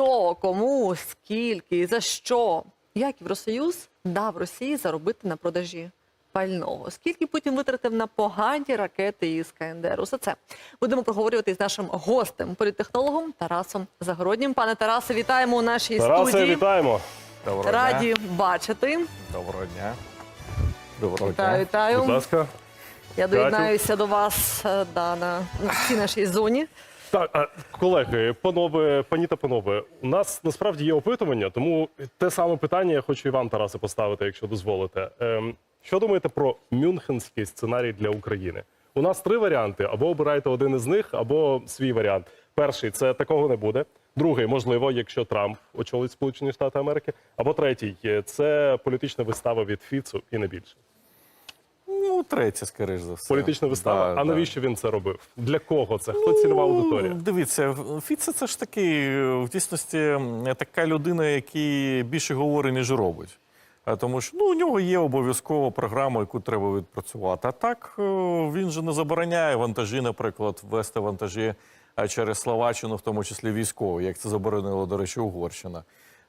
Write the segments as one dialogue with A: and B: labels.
A: хто, кому, скільки, і за що. Як Євросоюз дав Росії заробити на продажі пального? Скільки Путін витратив на погані ракети із КНДР? Усе це будемо проговорювати з нашим гостем, політтехнологом Тарасом Загороднім. Пане Тарасе, вітаємо у нашій
B: Тарасе,
A: студії.
B: вітаємо.
C: Доброго
A: Раді
C: дня.
A: бачити.
C: Доброго дня. Доброго
A: Вітаю,
C: дня.
A: вітаю.
B: Будь ласка.
A: Я доєднаюся до вас е, да, на, на всій нашій зоні.
B: Так, колеги, панове, пані та панове, у нас насправді є опитування, тому те саме питання я хочу і вам, Тарасе, поставити, якщо дозволите. Ем, що думаєте про мюнхенський сценарій для України? У нас три варіанти: або обирайте один із них, або свій варіант. Перший це такого не буде. Другий, можливо, якщо Трамп очолить Сполучені Штати Америки. Або третій це політична вистава від Фіцу і не більше.
C: Ну, третє, скоріш за все.
B: Політична вистава.
C: Да,
B: а
C: да.
B: навіщо він це робив? Для кого це? Хто цільова аудиторія?
C: Ну, Дивіться, Фіце це ж такий, в дійсності, така людина, який більше говорить, ніж робить. А Тому що ну, у нього є обов'язкова програма, яку треба відпрацювати. А так е, він же не забороняє вантажі, наприклад, вести вантажі через Словаччину, в тому числі військові, як це заборонила, до речі, Угорщина.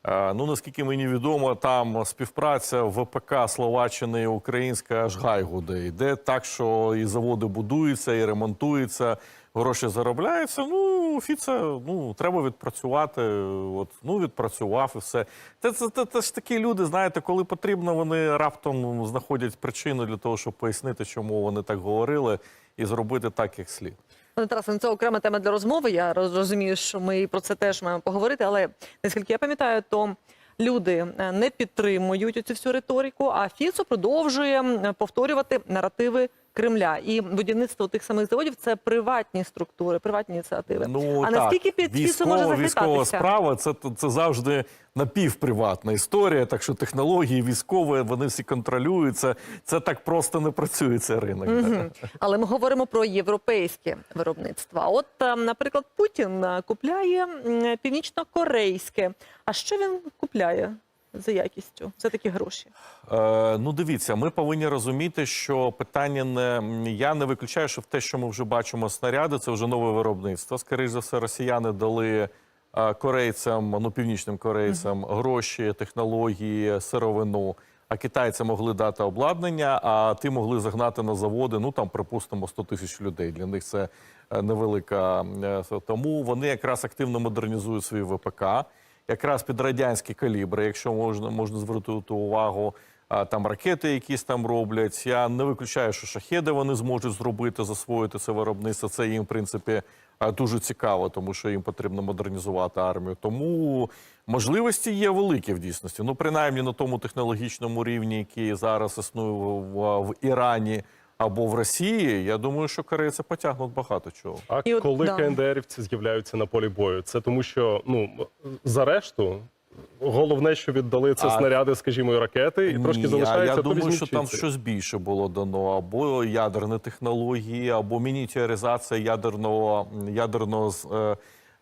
C: Е, Ну, наскільки мені відомо, там співпраця ВПК Словаччини і Українська аж гай гуде. Йде так, що і заводи будуються, і ремонтуються, гроші заробляються. Ну, Фіце, ну, треба відпрацювати. От, ну, відпрацював і все. Це, це, це, це ж такі люди, знаєте, коли потрібно, вони раптом знаходять причину для того, щоб пояснити, чому вони так говорили, і зробити так, як слід.
A: Пане Тарасе, ну, це окрема тема для розмови. Я розумію, що ми про це теж маємо поговорити. Але наскільки я пам'ятаю, то люди е, не підтримують цю всю риторику, а Фіцо продовжує повторювати наративи Кремля. І будівництво тих самих заводів це приватні структури, приватні ініціативи.
C: Ну,
A: а
C: так.
A: наскільки під Фіцо може
C: військова, військова справа це, це завжди напівприватна історія. Так що технології військові вони всі контролюються. Це так просто не працює цей ринок.
A: Мгм. Але ми говоримо про європейське виробництво. От, е, наприклад, Путін е, купляє північно-корейське. А що він купляє за якістю? За такі гроші?
C: Е, ну, дивіться, ми повинні розуміти, що питання не я не виключаю, що в те, що ми вже бачимо снаряди, це вже нове виробництво. Скоріше за все, росіяни дали е, корейцям, ну північним корейцям, гроші, технології, сировину. А китайці могли дати обладнання, а ті могли загнати на заводи. Ну там, припустимо, 100 тисяч людей. Для них це е, невелика. е, Тому вони якраз активно модернізують свої ВПК якраз під радянські калібри, якщо можна, можна звернути увагу. а, Там ракети якісь там роблять. Я не виключаю, що шахеди вони зможуть зробити, засвоїти це виробництво. Це їм, в принципі, дуже цікаво, тому що їм потрібно модернізувати армію. Тому можливості є великі в дійсності. Ну, принаймні на тому технологічному рівні, який зараз існує в, в, в Ірані або в Росії. Я думаю, що корейці потягнуть багато чого.
B: А
A: І от,
B: коли
A: да.
B: КНДРівці з'являються на полі бою, це тому, що ну за решту головне, що віддали це
C: А-
B: снаряди, скажімо, і ракети, і трошки
C: Ні,
B: залишається.
C: Я, думаю, що там щось більше було дано, або ядерні технології, або мініатюризація ядерного ядерного е,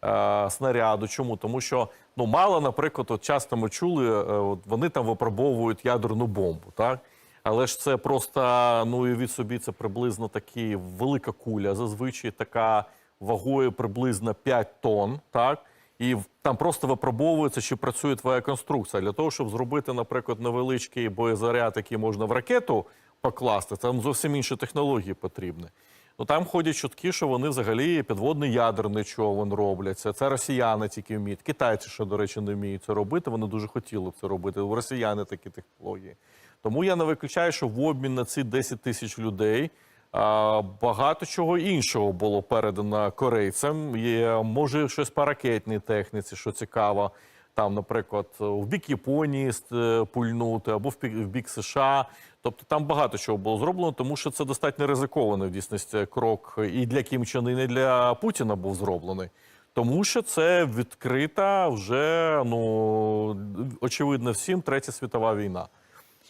C: е, снаряду. Чому? Тому що ну мало, наприклад, от часто ми чули, е, от вони там випробовують ядерну бомбу, так? Але ж це просто, ну і від собі це приблизно такі велика куля, зазвичай така вагою приблизно 5 тонн, так? І там просто випробовується, чи працює твоя конструкція. Для того, щоб зробити, наприклад, невеличкий боєзаряд, який можна в ракету покласти, там зовсім інші технології потрібні. Ну там ходять чутки, що вони взагалі підводний ядерний човен роблять. Це, це росіяни тільки вміють. Китайці, що, до речі, не вміють це робити. Вони дуже хотіли б це робити. У росіяни такі технології. Тому я не виключаю, що в обмін на ці 10 тисяч людей багато чого іншого було передано корейцям. Є, може, щось по ракетній техніці, що цікаво. Там, наприклад, в бік Японії е, пульнути або в бік, США. Тобто там багато чого було зроблено, тому що це достатньо ризикований в дійсності крок і для Кім Чен і для Путіна був зроблений. Тому що це відкрита вже ну очевидно всім третя світова війна.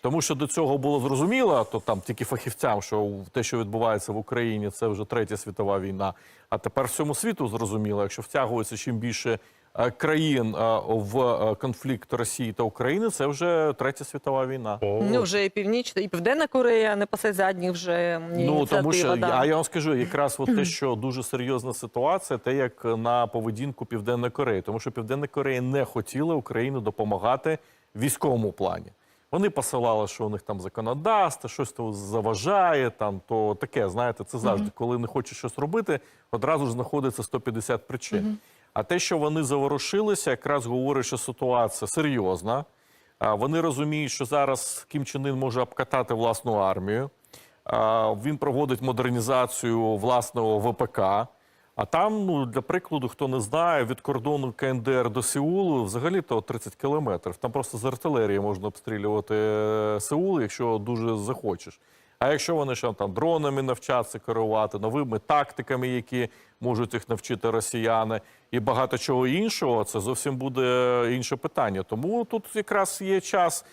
C: Тому що до цього було зрозуміло, то там тільки фахівцям, що те, що відбувається в Україні, це вже третя світова війна. А тепер всьому світу зрозуміло, якщо втягується чим більше е, країн е, в е, конфлікт Росії та України, це вже третя світова війна.
B: О,
A: Ну вже і північна, і південна Корея не пасе задніх вже
C: Ну тому що
A: да.
C: а я вам скажу, якраз от те, що дуже серйозна ситуація, те як на поведінку Південної Кореї, тому що Південна Корея не хотіла Україні допомагати військовому плані. Вони посилали, що у них там законодавство, щось то заважає, там то таке. Знаєте, це завжди, коли не хочеш щось робити, одразу ж знаходиться 150 причин. А те, що вони заворушилися, якраз говорить, що ситуація серйозна. Вони розуміють, що зараз Кім Чен Ын може обкатати власну армію. Він проводить модернізацію власного ВПК. А там, ну для прикладу, хто не знає, від кордону КНДР до Сеулу взагалі то 30 кілометрів. Там просто з артилерії можна обстрілювати е, Сеул, якщо дуже захочеш. А якщо вони ще там дронами навчаться керувати, новими тактиками, які можуть їх навчити росіяни, і багато чого іншого, це зовсім буде інше питання. Тому тут якраз є час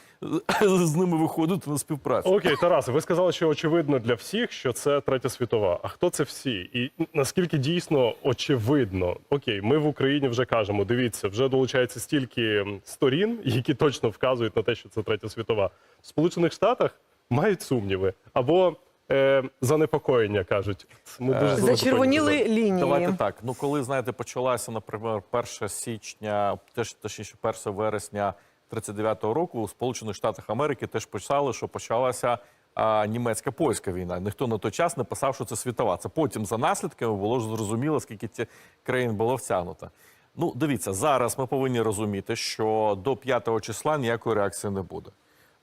C: з ними виходити на співпрацю.
B: Окей, Тарасе, ви сказали, що очевидно для всіх, що це третя світова. А хто це всі? І наскільки дійсно очевидно? Окей, ми в Україні вже кажемо: дивіться, вже долучається стільки сторін, які точно вказують на те, що це третя світова. В Сполучених Штатах мають сумніви або е, занепокоєння кажуть. Ми дуже занепокоєні.
A: Зачервоніли лінії.
C: Давайте так. Ну, коли знаєте, почалася, наприклад, 1 січня, теж точніше, 1 вересня 39-го року у Сполучених Штатах Америки теж писали, що почалася а, німецька польська війна. Ніхто на той час не писав, що це світова. Це потім за наслідками було ж зрозуміло, скільки ці країн було втягнуто. Ну, дивіться, зараз ми повинні розуміти, що до 5 числа ніякої реакції не буде.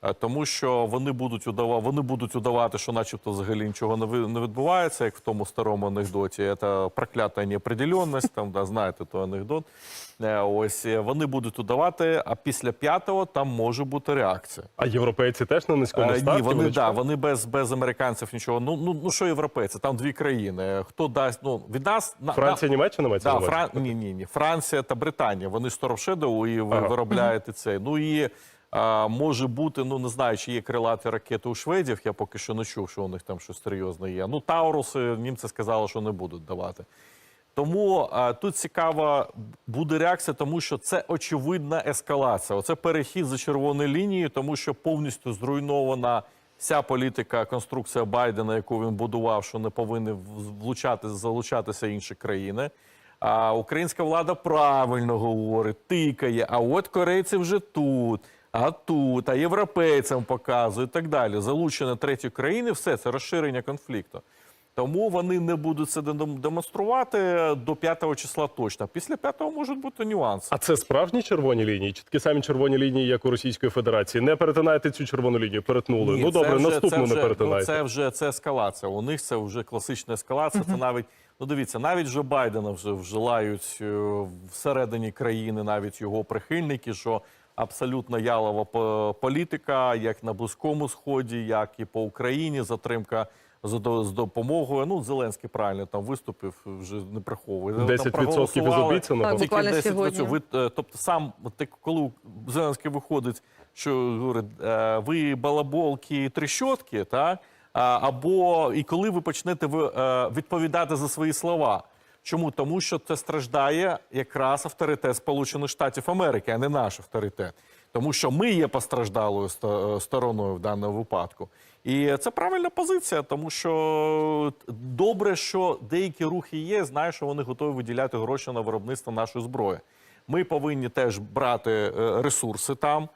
C: Е, Тому що вони будуть удавати, вони будуть удавати, що начебто взагалі нічого не відбувається, як в тому старому анекдоті. Це проклята неопределенність, там, да, знаєте, той анекдот. Е, Ось е, вони будуть удавати, а після п'ятого там може бути реакція.
B: А європейці теж на низькому ставки?
C: Ні, вони, да, вони без, без американців нічого. Ну, ну, ну що європейці? Там дві країни. Хто дасть? Ну, від нас на,
B: Франція, Німеччина мається
C: Да,
B: на?
C: Фран... ні, ні, ні. Франція та Британія. Вони з Торшедову і
B: Ага.
C: виробляєте це. Ну і може бути, ну не знаю, чи є крилаті ракети у шведів. Я поки що не чув, що у них там щось серйозне є. Ну, Тауруси німці сказали, що не будуть давати. Тому а, тут цікава буде реакція, тому що це очевидна ескалація. Оце перехід за червоною лінією, тому що повністю зруйнована вся політика, конструкція Байдена, яку він будував, що не повинні влучати, залучатися інші країни. А українська влада правильно говорить, тикає. А от корейці вже тут, а тут, а європейцям показує і так далі. Залучення третьої країни, все це розширення конфлікту. Тому вони не будуть це дем- демонструвати до 5 числа точно. Після 5 можуть бути нюанси.
B: А це справжні червоні лінії? Чи такі самі червоні лінії, як у Російської Федерації? Не перетинайте цю червону лінію, перетнули.
C: Ні,
B: ну добре,
C: вже-
B: наступну
C: це
B: не
C: вже,
B: перетинайте.
C: Ну, це вже це ескалація. У них це вже класична ескалація. Це навіть ну дивіться, навіть вже Байдена вже вжилають е, всередині країни, навіть його прихильники, що абсолютно ялова політика, як на близькому сході, як і по Україні. Затримка з допомогою. Ну Зеленський правильно там виступив, вже не приховує.
B: 10% із обіцяного.
C: Тільки 10%. Ви, е, тобто сам, коли Зеленський виходить, що говорить, е, ви балаболки трещотки, так? Або і коли ви почнете е, відповідати за свої слова. Чому? Тому що це страждає якраз авторитет Сполучених Штатів Америки, а не наш авторитет. Тому що ми є постраждалою сто- стороною в даному випадку. І це правильна позиція, тому що добре, що деякі рухи є. Знаю, що вони готові виділяти гроші на виробництво нашої зброї. Ми повинні теж брати е, ресурси там.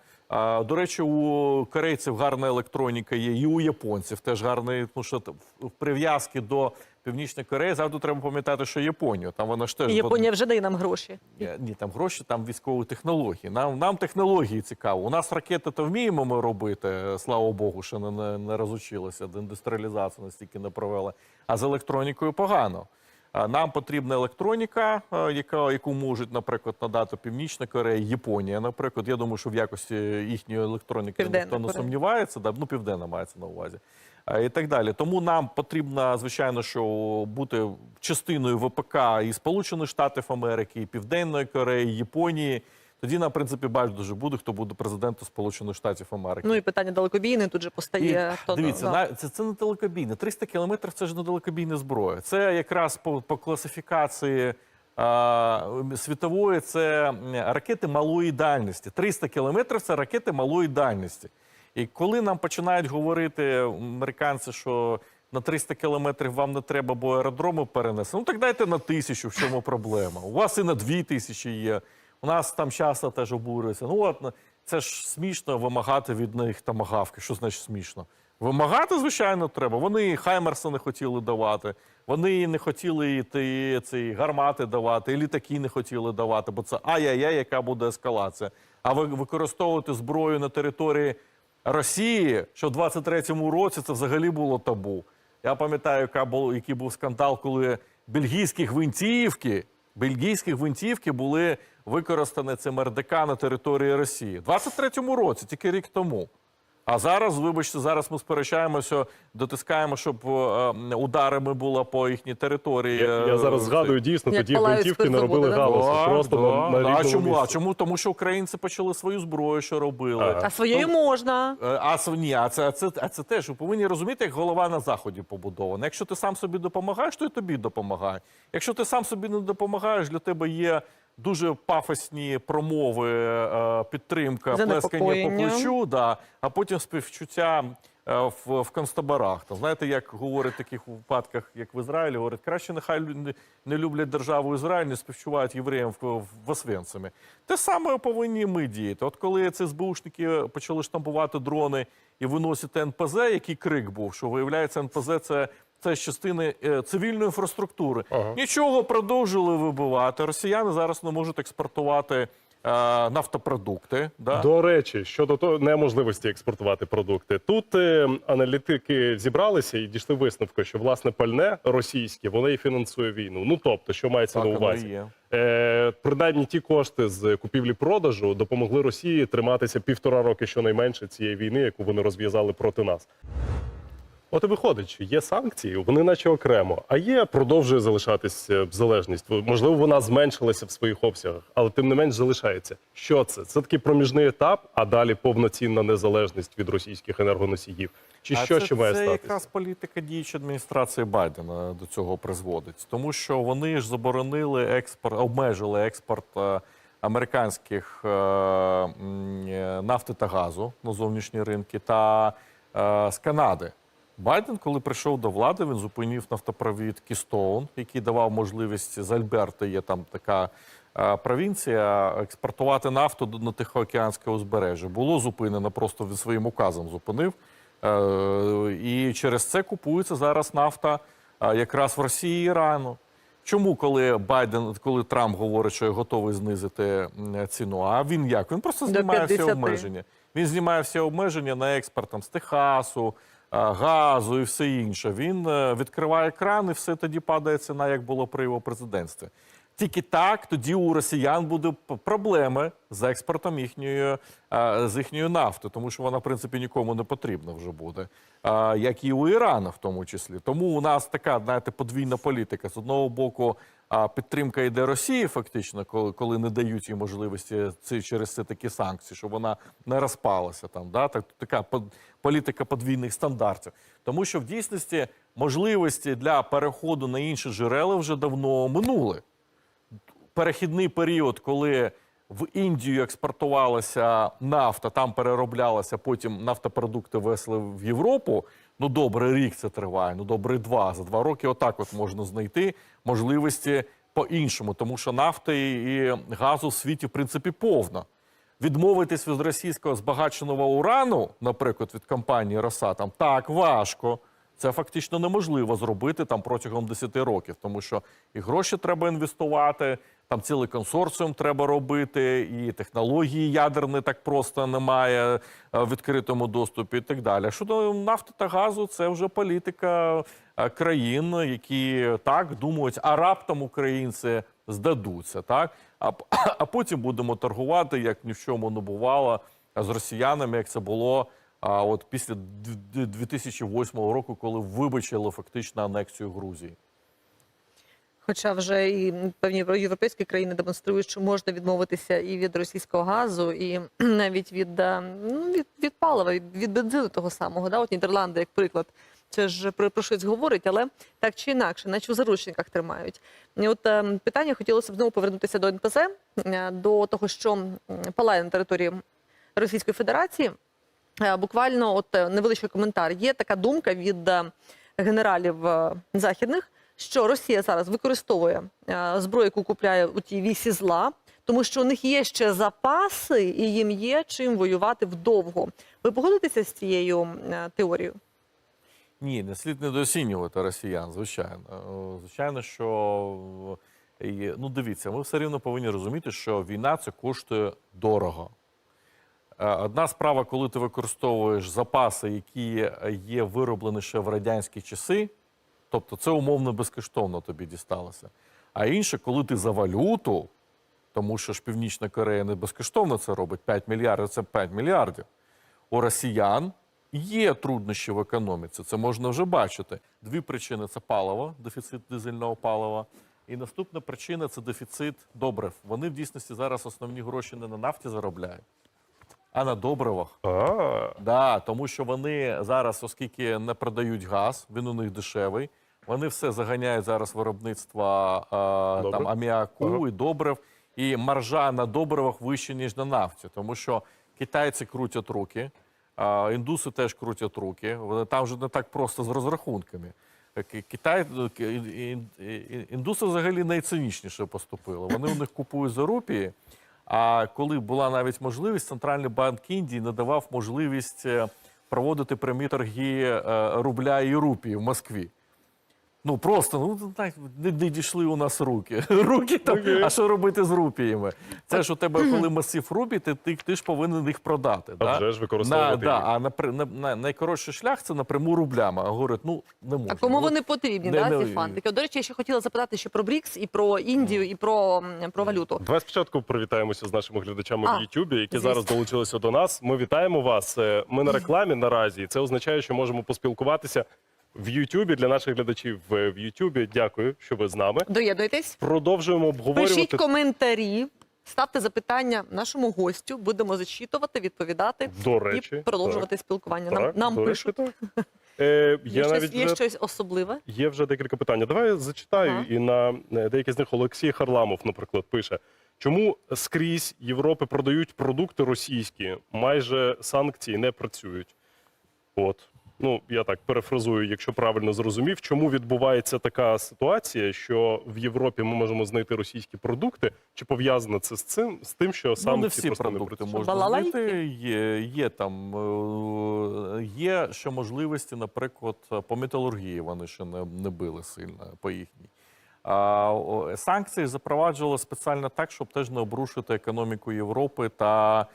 C: До речі, у корейців гарна електроніка є, і у японців теж гарний, тому що в прив'язки до Північної Кореї завжди треба пам'ятати, що Японію. Там вона ж теж
A: Японія вже дає нам гроші.
C: ні, ні, там гроші, там військові технології. Нам, нам технології цікаво. У нас ракети то вміємо ми робити, слава Богу, що не, не, не розучилися, до індустріалізацію настільки не провели. А з електронікою погано. Нам потрібна електроніка, е, яка, яку можуть, наприклад, надати Північна Корея, Японія. Наприклад, я думаю, що в якості їхньої електроніки ніхто не сумнівається. Да? Ну, південна мається на увазі. А, І так далі. Тому нам потрібно, звичайно, що бути частиною ВПК і Сполучених Штатів Америки, і Південної Кореї, і Японії. Тоді нам, в принципі, байдуже буде, хто буде президентом Сполучених Штатів Америки.
A: Ну і питання далекобійне тут же постає. хто-
C: Дивіться,
A: да.
C: на, це, це не далекобійне. 300 кілометрів це ж не далекобійна зброя. Це якраз по, по класифікації е, світової це ракети малої дальності. 300 кілометрів це ракети малої дальності. І коли нам починають говорити американці, що на 300 кілометрів вам не треба, бо аеродроми перенести, ну так дайте на тисячу, в чому проблема. У вас і на дві тисячі є. У нас там часто теж обурюються. Ну от ну, це ж смішно вимагати від них тамагавки. Що значить смішно? Вимагати, звичайно, треба. Вони Хаймерса не хотіли давати, вони не хотіли йти ці гармати давати, і літаки не хотіли давати, бо це ай-яй-яй, яка буде ескалація. А ви використовувати зброю на території Росії, що в 23-му році це взагалі було табу. Я пам'ятаю, яка який був скандал, коли бельгійські гвинтівки, бельгійські гвинтівки були використані цим РДК на території Росії. В 23-му році, тільки рік тому. А зараз, вибачте, зараз ми сперечаємося, дотискаємо, щоб е, ударами було по їхній території.
B: Я, я
C: е,
B: зараз згадую, дійсно,
A: Як
B: тоді гвинтівки не робили
A: спиртзаводи, да?
B: Просто на, на.
C: А чому? А чому? Тому що українці почали свою зброю, що робили.
B: Ага.
A: А своєю можна.
C: Е, А ні, а це, а це, а це теж ви повинні розуміти, як голова на заході побудована. Якщо ти сам собі допомагаєш, то і тобі допомагає. Якщо ти сам собі не допомагаєш, для тебе є дуже пафосні промови, е, підтримка, плескання по плечу, да, а потім співчуття. е, В, в концтаборах. Там, знаєте, як говорять в таких випадках, як в Ізраїлі, говорять, краще нехай не, не люблять державу Ізраїль, не співчувають євреям в, в, в Освенцимі. Те саме повинні ми діяти. От коли ці СБУшники почали штампувати дрони і виносити НПЗ, який крик був, що виявляється, НПЗ це. Це з частини е, цивільної інфраструктури.
B: Ага.
C: Нічого продовжили вибивати. Росіяни зараз не можуть експортувати е, нафтопродукти. Да?
B: До речі, щодо того неможливості експортувати продукти, тут е, аналітики зібралися і дійшли висновку, що власне пальне російське воно і фінансує війну. Ну тобто, що мається
C: Так,
B: на увазі,
C: є.
B: Е, принаймні ті кошти з купівлі-продажу допомогли Росії триматися півтора роки щонайменше цієї війни, яку вони розв'язали проти нас. От і виходить, що є санкції, вони наче окремо, а є продовжує залишатись е, залежність. Можливо, вона зменшилася в своїх обсягах, але тим не менш залишається. Що це? Це такий проміжний етап, а далі повноцінна незалежність від російських енергоносіїв. Чи
C: А
B: що
C: це,
B: ще має
C: це
B: статися?
C: якраз політика діючої адміністрації Байдена до цього призводить, тому що вони ж заборонили експорт, обмежили експорт е, американських е, нафти та газу на зовнішні ринки та з Канади. Байден, коли прийшов до влади, він зупинив нафтопровід Кістоун, який давав можливість з Альберти, є там така е, провінція, експортувати нафту на Тихоокеанське узбережжя. Було зупинено, просто він своїм указом зупинив. Е, І через це купується зараз нафта е, якраз в Росії і Ірану. Чому, коли Байден, коли Трамп говорить, що готовий знизити ціну? А він як? Він просто знімає всі обмеження. Він знімає всі обмеження на експорт там, з Техасу, газу і все інше. Він е, відкриває кран, і все тоді падає ціна, як було при його президентстві. Тільки так тоді у росіян будуть проблеми з експортом їхньої, з їхньої нафти, тому що вона, в принципі, нікому не потрібна вже буде, як і у Ірану, в тому числі. Тому у нас така, знаєте, подвійна політика. З одного боку, підтримка йде Росії, фактично, коли, коли не дають їй можливості ці, через це такі санкції, щоб вона не розпалася там. Да? Так, така по- політика подвійних стандартів. Тому що в дійсності можливості для переходу на інші джерела вже давно минули перехідний період, коли в Індію експортувалася нафта, там перероблялася, потім нафтопродукти везли в Європу. Ну, добре, рік це триває, ну добре, два. За два роки отак от можна знайти можливості по-іншому, тому що нафти і газу в світі, в принципі, повно. Відмовитись від російського збагаченого урану, наприклад, від компанії Росатом, так важко. Це фактично неможливо зробити там протягом 10 років, тому що і гроші треба інвестувати, там цілий консорціум треба робити, і технології ядерні так просто немає е, в відкритому доступі і так далі. Щодо нафти та газу, це вже політика е, країн, які так думають, а раптом українці здадуться, так а, а потім будемо торгувати, як ні в чому не бувало, з росіянами, як це було. А от після д- д- 2008 року, коли вибачили фактично анексію Грузії.
A: Хоча вже і певні європейські країни демонструють, що можна відмовитися і від російського газу, і навіть від, е, ну, від, від палива, від, бензину того самого. Да? От Нідерланди, як приклад, Це ж про, про щось говорить, але так чи інакше, наче у заручниках тримають. От е, питання хотілося б знову повернутися до НПЗ, е, до того, що палає на території Російської Федерації. Буквально, от невеличкий коментар. Є така думка від генералів західних, що Росія зараз використовує е, зброю, яку купляє у тій вісі зла, тому що у них є ще запаси, і їм є чим воювати вдовго. Ви погодитеся з цією е, теорією?
C: Ні, не слід недооцінювати росіян, звичайно. Е, Звичайно, що ну дивіться, ми все рівно повинні розуміти, що війна це коштує дорого. Одна справа, коли ти використовуєш запаси, які є вироблені ще в радянські часи, тобто це умовно безкоштовно тобі дісталося. А інше, коли ти за валюту, тому що ж Північна Корея не безкоштовно це робить, 5 мільярдів це 5 мільярдів. У росіян є труднощі в економіці, це можна вже бачити. Дві причини це паливо, дефіцит дизельного палива. І наступна причина це дефіцит добрив. Вони в дійсності зараз основні гроші не на нафті заробляють, а на добривах.
B: А,
C: Да, тому що вони зараз, оскільки не продають газ, він у них дешевий. Вони все заганяють зараз виробництво е, там аміаку
B: Ага.
C: і добрив. І маржа на добривах вища, ніж на нафті, тому що китайці крутять руки, а індуси теж крутять руки. Вони там вже не так просто з розрахунками. Е, Китай, е, ін- індуси взагалі найцинічніше поступили. Вони у них купують за рупії. А коли була навіть можливість, Центральний банк Індії надавав можливість е, проводити прямі торги е, рубля і рупії в Москві. Ну просто ну так не, не дійшли у нас руки. Руки там,
B: Окей.
C: а що робити з рупіями? Це ж у тебе, коли масив рупій, ти, ти, ти ж повинен їх продати.
B: А
C: да?
B: вже ж використовувати
C: на, да. А на, на, на, найкоротший шлях це напряму рублями. А говорять, ну не можна.
A: А кому
C: Ну,
A: вони потрібні,
C: не-
A: да,
C: не-
A: ці фантики? До речі, я ще хотіла запитати ще про БРІКС і про Індію, і про, про валюту.
B: Давай спочатку привітаємося з нашими глядачами
A: А,
B: в Ютубі, які
A: звісно.
B: зараз долучилися до нас. Ми вітаємо вас. Е, Ми на рекламі наразі. і Це означає, що можемо поспілкуватися в Ютубі для наших глядачів в Ютубі. Дякую, що ви з нами.
A: Доєднуйтесь.
B: Продовжуємо
A: Пишіть коментарі, ставте запитання нашому гостю. Будемо зачитувати, відповідати
B: До речі,
A: і продовжувати спілкування. Нам,
B: Так,
A: нам
B: до речі,
A: пишуть.
B: так. Е,
A: Є,
B: я
A: щось,
B: навіть
A: є
B: вже-
A: щось особливе.
B: Є вже декілька питань. Давай я зачитаю,
A: Ага.
B: і на е, деякі з них Олексій Харламов, наприклад, пише: чому скрізь Європи продають продукти російські, майже санкції не працюють? От. Ну, я так перефразую, якщо правильно зрозумів, чому відбувається така ситуація, що в Європі ми можемо знайти російські продукти, чи пов'язано це з цим з тим, що санкції
C: Ну, не всі
B: просто не
C: продукти
B: працюють?
C: можна
A: Балалайки?
C: знайти. Є, є там е, є ще можливості, наприклад, по металургії вони ще не, не били сильно по їхній. А, санкції запроваджували спеціально так, щоб теж не обрушити економіку Європи та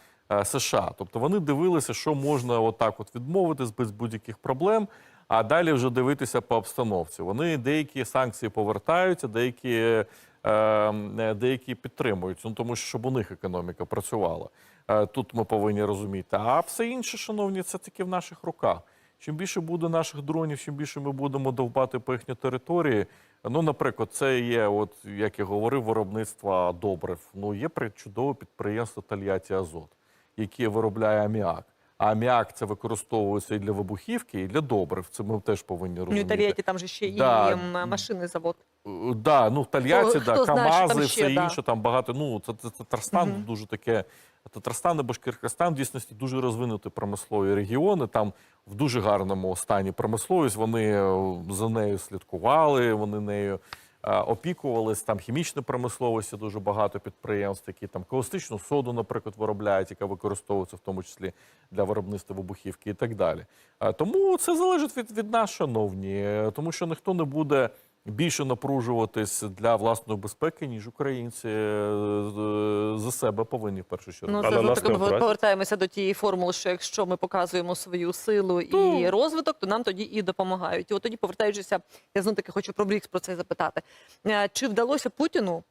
C: США. Тобто вони дивилися, що можна отак от відмовитись без будь-яких проблем, а далі вже дивитися по обстановці. Вони деякі санкції повертаються, деякі, е, е, деякі підтримують, ну тому що щоб у них економіка працювала. Е, Тут ми повинні розуміти. А все інше, шановні, це тільки в наших руках. Чим більше буде наших дронів, чим більше ми будемо довбати по їхній території. Ну, наприклад, це є, от як я говорив, виробництво добрив. Ну, є чудове підприємство Тольятті Азот, яке виробляє аміак. А аміак це використовується і для вибухівки, і для добрив. Це ми теж повинні
A: Ну,
C: розуміти.
A: Італіяті там же ще
C: Да.
A: і машинний завод.
C: Е, Да, ну в Тольятті, да,
A: знає, що там
C: Камази,
A: ще,
C: все
A: да.
C: інше, там багато. Ну, це, це Татарстан дуже таке. Татарстан і Башкиркостан в дійсності дуже розвинуті промислові регіони. Там в дуже гарному стані промисловість. Вони е, за нею слідкували, вони нею е, опікувались. Там хімічна промисловості, дуже багато підприємств, які там каустичну соду, наприклад, виробляють, яка використовується в тому числі для виробництва вибухівки і так далі. Е, Тому це залежить від, від нас, шановні, тому що ніхто не буде більше напружуватись для власної безпеки, ніж українці е, з- за себе повинні в першу чергу.
A: Ну, це таки
B: не
A: ми повертаємося до тієї формули, що якщо ми показуємо свою силу і розвиток, то нам тоді і допомагають. І от тоді, повертаючися, я знову таки хочу про БРІКС про це запитати. Е, Чи вдалося Путіну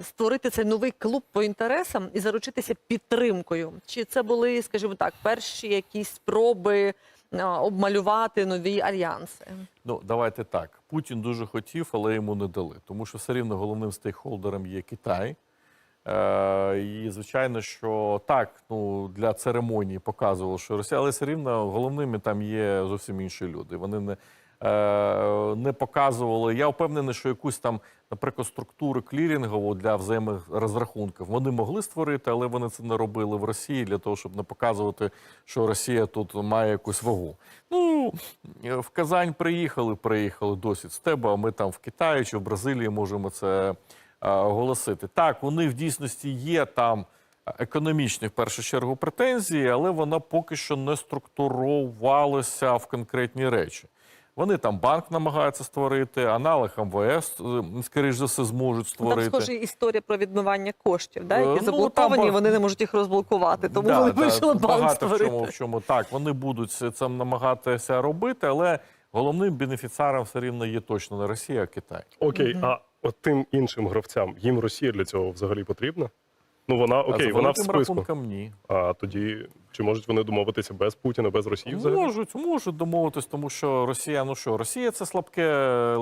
A: створити цей новий клуб по інтересам і заручитися підтримкою? Чи це були, скажімо так, перші якісь спроби е, обмалювати нові альянси?
C: Ну, давайте так. Путін дуже хотів, але йому не дали. Тому що все рівно головним стейкхолдером є Китай. Е, і звичайно, що так, ну для церемонії показувало, що Росія, але все рівно головними там є зовсім інші люди. Вони не, не показували. Я впевнений, що якусь там, наприклад, структуру клірінгову для взаєморозрахунків вони могли створити, але вони це не робили в Росії для того, щоб не показувати, що Росія тут має якусь вагу. Ну в Казань приїхали, приїхали досить з тебе. А ми там в Китаї чи в Бразилії можемо це е, оголосити. Так, вони в дійсності є там економічні в першу чергу претензії, але вона поки що не структурувалася в конкретні речі. Вони там банк намагаються створити, аналог МВС, е, скоріш за все, зможуть
A: Ну, Там
C: створити.
A: схоже історія про відмивання коштів, да,
C: Е,
A: які
C: ну,
A: заблоковані,
C: там
A: вони не можуть їх розблокувати, тому
C: Да,
A: вони
C: да,
A: вирішили банк
C: багато в
A: створити.
C: чому, в чому так. Вони будуть це це намагатися робити, але головним бенефіціаром все рівно є точно не Росія, а Китай.
B: Окей, а от тим іншим гравцям їм Росія для цього взагалі потрібна? Ну вона окей,
C: за
B: вона в списку.
C: рахунком ні.
B: А тоді чи можуть вони домовитися без Путіна, без Росії взагалі?
C: Можуть, можуть домовитись, тому що Росія, ну що, Росія це слабке,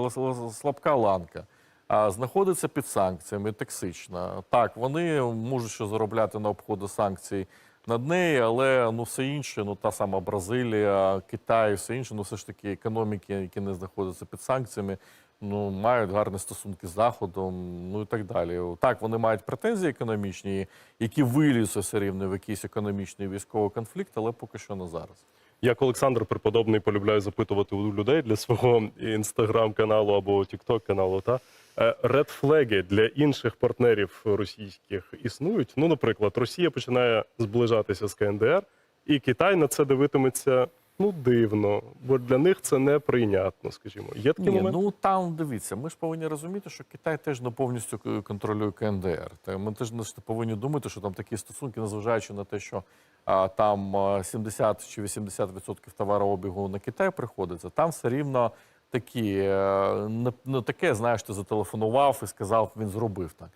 C: слабка ланка. А знаходиться під санкціями, токсична. Так, вони можуть що заробляти на обходи санкцій над нею, але ну все інше, ну та сама Бразилія, Китай, все інше, ну все ж таки економіки, які не знаходяться під санкціями, ну мають гарні стосунки з Заходом, ну і так далі. Так, вони мають претензії економічні, які вилізуть все рівно в якийсь економічний військовий конфлікт, але поки що не зараз.
B: Як Олександр Преподобний полюбляю запитувати у людей для свого інстаграм-каналу або тікток-каналу, та е, редфлеги для інших партнерів російських існують. Ну, наприклад, Росія починає зближатися з КНДР, і Китай на це дивитиметься ну дивно, бо для них це неприйнятно, скажімо. Є такі
C: Ні,
B: моменти?
C: ну там дивіться, ми ж повинні розуміти, що Китай теж не повністю контролює КНДР. Та ми теж не повинні думати, що там такі стосунки, незважаючи на те, що а, там 70 чи 80% товарообігу на Китай приходиться, там все рівно такі е, не, не таке, знаєш, ти зателефонував і сказав, він зробив так.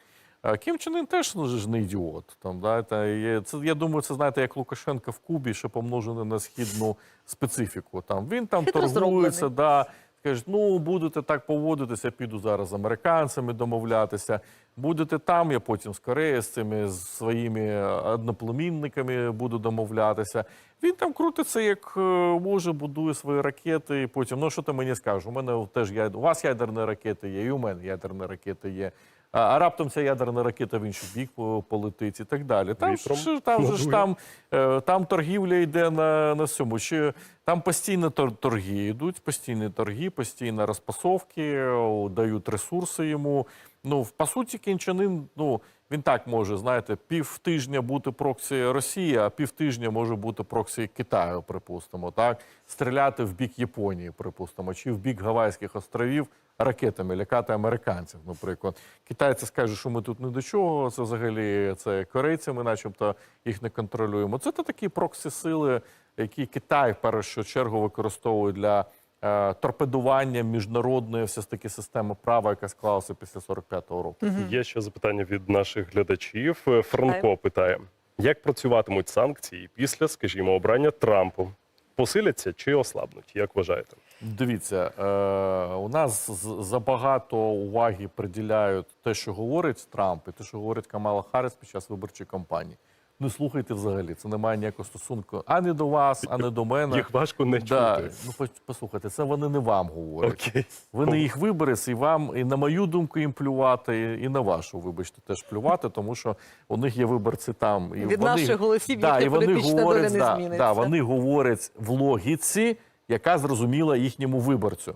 C: Кім Чен Ын теж ну, ж не ідіот. Там, да, та, є, це, я думаю, це знаєте, як Лукашенко в Кубі, що помножене на східну специфіку. Там, він там
A: Хитро
C: торгується, да, кажуть, ну будете так поводитися, піду зараз з американцями домовлятися. Будете там, я потім з Кореєю, з цими з своїми одноплемінниками буду домовлятися. Він там крутиться, як е, може, будує свої ракети. І потім, ну що ти мені скажеш? У мене теж я, у вас ядерні ракети є, і у мене ядерні ракети є. А, а раптом ця ядерна ракета в інший бік полетить і так далі. Там
B: Вітром
C: ж там же ж там, е, там торгівля йде на, на цьому. Чи там постійно тор- торги йдуть, постійні торги, постійно розпасовки, дають ресурси йому. Ну, по суті, кінчанин, ну він так може, знаєте, пів тижня бути проксі Росії, а пів тижня може бути проксі Китаю, припустимо, так стріляти в бік Японії, припустимо, чи в бік Гавайських островів ракетами, лякати американців, наприклад. Китайці скажуть, що ми тут не до чого. Це взагалі це корейці, ми начебто їх не контролюємо. Це то такі проксі сили, які Китай в першу чергу використовує для е, торпедування міжнародної все ж таки системи права, яка склалася після 45-го року.
B: Є ще запитання від наших глядачів. Е, Франко питає: як працюватимуть санкції після, скажімо, обрання Трампом? Посиляться чи ослабнуть? Як вважаєте?
C: Дивіться, е, у нас забагато уваги приділяють те, що говорить Трамп, і те, що говорить Камала Харріс під час виборчої кампанії. Не слухайте взагалі, це не має ніякого стосунку ані до вас, ані до мене.
B: Їх важко не
C: Да,
B: чути.
C: ну послухайте, це вони не вам говорять.
B: Окей.
C: Ви не їх вибереться, і вам і на мою думку їм плювати, і на вашу, вибачте, теж плювати, тому що у них є виборці там. І
A: Від
C: вони,
A: наших голосів
C: да,
A: їхня
C: і вони
A: політична доля
C: говорять,
A: не
C: да,
A: зміниться.
C: Да, вони говорять в логіці, яка зрозуміла їхньому виборцю.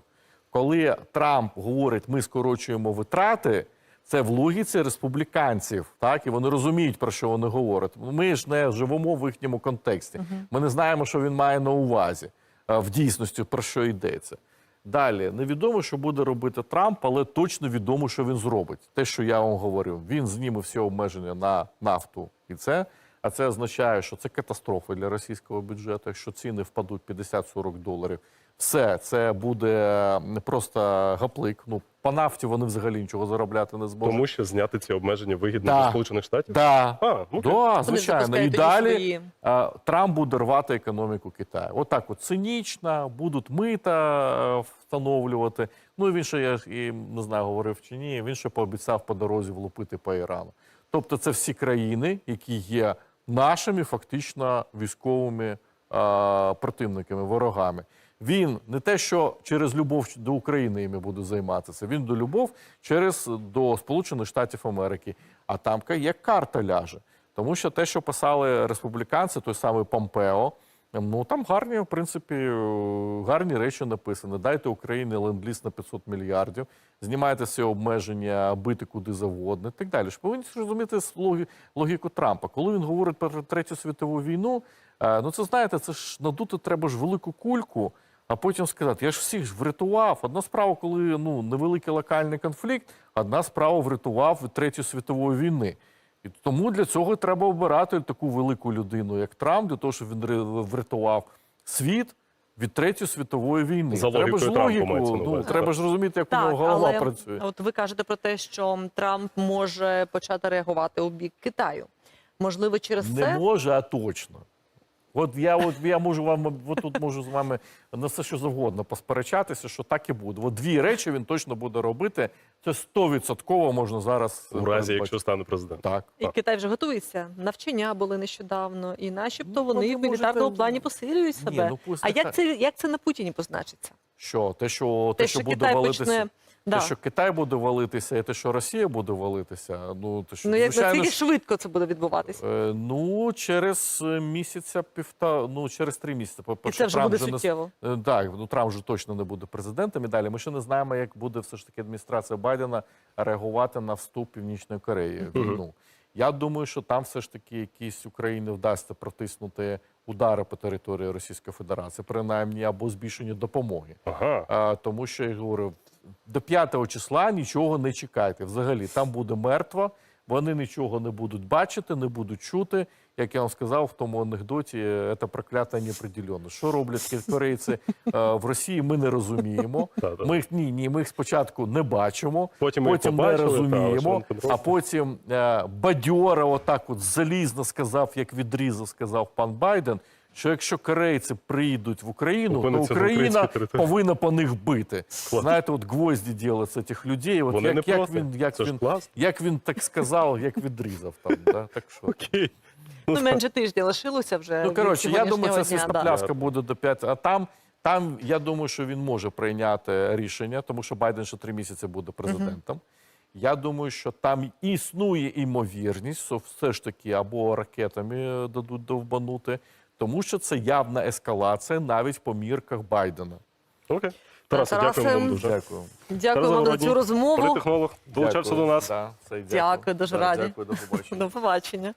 C: Коли Трамп говорить, ми скорочуємо витрати. Це в логіці республіканців, так і вони розуміють про що вони говорять. Ми ж не живемо в їхньому контексті. Ми не знаємо, що він має на увазі в дійсності про що йдеться. Далі невідомо, що буде робити Трамп, але точно відомо, що він зробить. Те, що я вам говорив, він зніме всі обмеження на нафту і це. А це означає, що це катастрофа для російського бюджету. Якщо ціни впадуть 50-40 доларів, все це буде не просто гаплик. Ну по нафті вони взагалі нічого заробляти не зможуть.
B: Тому що зняти ці обмеження вигідно
C: Да.
B: для Сполучених Штатів?
C: Да.
B: А, окей.
C: да, звичайно. І далі
A: свої.
C: а, Трамп буде рвати економіку Китаю. Отак, от цинічно, будуть мита е, встановлювати. Ну і він ще я і не знаю, говорив чи ні. Він ще пообіцяв по дорозі влупити по Ірану. Тобто, це всі країни, які є нашими фактично військовими а, противниками, ворогами. Він не те, що через любов до України іми буде займатися, він до любов через до Сполучених Штатів Америки. А там як карта ляже. Тому що те, що писали республіканці, той самий Помпео, ну там гарні, в принципі, е, гарні речі написані. Дайте Україні ленд-ліз на 500 мільярдів, знімайте всі обмеження, бити куди завгодно і так далі. Ж повинні розуміти логіку Трампа. Коли він говорить про Третю світову війну, е, ну це знаєте, це ж надути треба ж велику кульку. А потім сказати, я ж всіх ж врятував. Одна справа, коли ну невеликий локальний конфлікт, одна справа врятував від Третьої світової війни. І тому для цього треба обирати таку велику людину, як Трамп, для того, щоб він врятував світ від Третьої світової війни.
B: За
C: треба ж логіку, ну, треба ж розуміти, як у нього голова
A: але
C: працює.
A: от ви кажете про те, що Трамп може почати реагувати у бік Китаю. Можливо, через
C: Не
A: це
C: може, а точно. От я, от я можу вам от тут можу з вами на все що завгодно посперечатися, що так і буде. От дві речі він точно буде робити. Це стовідсотково можна зараз
B: У разі, якщо стане президентом.
C: так.
A: і. Китай вже готується. Навчання були нещодавно, і начебто
C: Ну,
A: вони в мілітарному
C: можете-
A: плані посилюють
C: Ні, ну, пусть
A: а як це як це на Путіні позначиться?
C: Що те, що
A: Те,
C: те,
A: що
C: що буде
A: Китай
C: валитися,
A: почне да.
C: те, що Китай буде валитися, і те, що Росія буде валитися. Ну те, що
A: ну як
C: звичайно
A: наскільки швидко це буде відбуватися?
C: е, ну через е, місяця півта, ну через три місяці.
A: І
C: По-перше,
A: це вже
C: Трамп
A: буде
C: не
A: суттєво.
C: Е, Так, ну Трамп вже точно не буде президентом і далі. Ми ще не знаємо, як буде все ж таки адміністрація Байдена реагувати на вступ Північної Кореї в війну. Я думаю, що там все ж таки якісь Україні вдасться протиснути удари по території Російської Федерації, принаймні або збільшення допомоги.
B: Ага.
C: А, тому що я говорю, до 5 числа нічого не чекайте. Взагалі там буде мертво. Вони нічого не будуть бачити, не будуть чути. Як я вам сказав в тому анекдоті, це проклята неопределенність. Що роблять корейці е, в Росії, ми не розуміємо. Ми їх ні, ні, ми їх спочатку не бачимо,
B: Потім
C: потім не розуміємо, а потім е, бадьора, отак от залізно сказав, як відрізав, сказав пан Байден. Що якщо корейці прийдуть в Україну, то
B: Опиниться
C: Україна повинна по них бити. Знаєте, от гвозді ділять цих людей. От
B: Вони
C: як,
B: не
C: як він, як
B: Це
C: він, як він так сказав, як відрізав там. Да? Так що.
B: Окей.
A: Ну менше тижня лишилося вже.
C: Ну коротше, я думаю,
A: сьогоднішнього
C: це
A: дня, да.
C: буде до 5. А там, там я думаю, що він може прийняти рішення, тому що Байден ще три місяці буде президентом. Я думаю, що там існує імовірність, що все ж таки або ракетами дадуть довбанути, тому що це явна ескалація навіть по мірках Байдена.
B: Окей. Тарасе,
A: Тарасе,
B: дякуємо вам дуже.
C: Дякую.
A: Дякую вам за цю розмову.
B: Політехнолог долучався
C: Дякую.
B: до нас.
C: Да, це
A: Дякую, дуже
C: Да,
A: раді.
C: Дякую, до побачення.
A: До побачення.